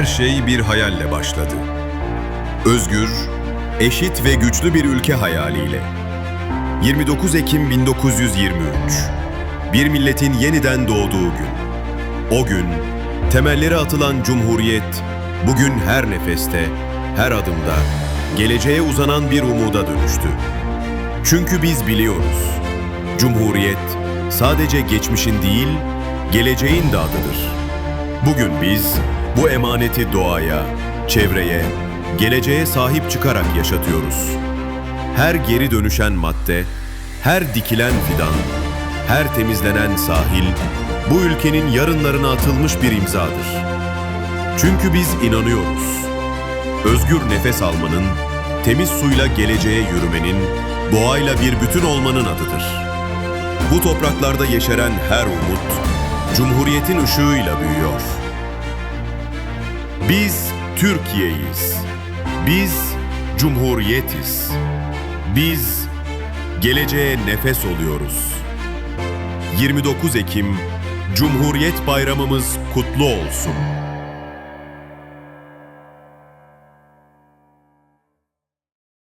Her şey bir hayalle başladı. Özgür, eşit ve güçlü bir ülke hayaliyle. 29 Ekim 1923. Bir milletin yeniden doğduğu gün. O gün temelleri atılan cumhuriyet bugün her nefeste, her adımda geleceğe uzanan bir umuda dönüştü. Çünkü biz biliyoruz. Cumhuriyet sadece geçmişin değil, geleceğin de adıdır. Bugün biz bu emaneti doğaya, çevreye, geleceğe sahip çıkarak yaşatıyoruz. Her geri dönüşen madde, her dikilen fidan, her temizlenen sahil bu ülkenin yarınlarına atılmış bir imzadır. Çünkü biz inanıyoruz. Özgür nefes almanın, temiz suyla geleceğe yürümenin, doğayla bir bütün olmanın adıdır. Bu topraklarda yeşeren her umut, Cumhuriyet'in ışığıyla büyüyor. Biz Türkiye'yiz. Biz Cumhuriyetiz. Biz geleceğe nefes oluyoruz. 29 Ekim Cumhuriyet Bayramımız kutlu olsun.